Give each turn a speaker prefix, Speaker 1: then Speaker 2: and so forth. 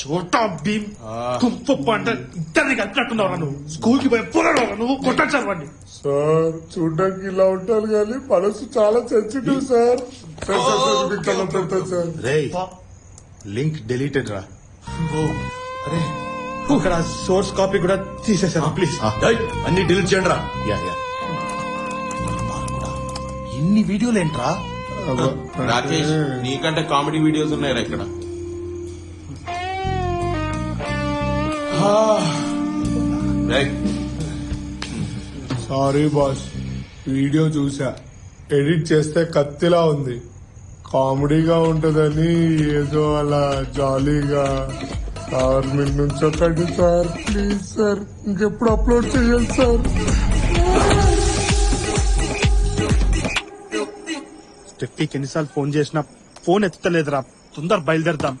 Speaker 1: చోటా భీమ్ కుంపు అంటే ఇద్దరిని కలిపినట్టున్నావు నువ్వు స్కూల్కి పోయి పోరాడు నువ్వు కొట్టాచారు వాడిని.
Speaker 2: సార్ చూడడానికి ఇలా ఉంటారు కానీ మనసు చాలా sensitive sir. Sir,
Speaker 3: link deleted రా.
Speaker 1: ఇక్కడ సోర్స్ కాపీ కూడా తీసేసాను ప్లీజ్.
Speaker 4: అన్ని డిలీట్ చేయండి రా.
Speaker 3: Yeah yeah. ఇన్ని వీడియోలు ఏంట్రా
Speaker 5: రాకేష్ నీకంటే కామెడీ వీడియోస్ ఉన్నాయి ఇక్కడ.
Speaker 2: సారీ బాస్ వీడియో చూసా. ఎడిట్ చేస్తే కత్తిలా ఉంది. కామెడీగా ఉంటదని ఏదో అలా జాలీగా సార్ మీరు నుంచొకండి సార్ ప్లీజ్ సార్ ఇంకెప్పుడు అప్లోడ్ చేయాలి సార్?
Speaker 1: స్టెఫీకి ఎన్నిసార్లు ఫోన్ చేసినా ఫోన్ ఎత్తలేదురా. తొందర బయలుదేరదాం.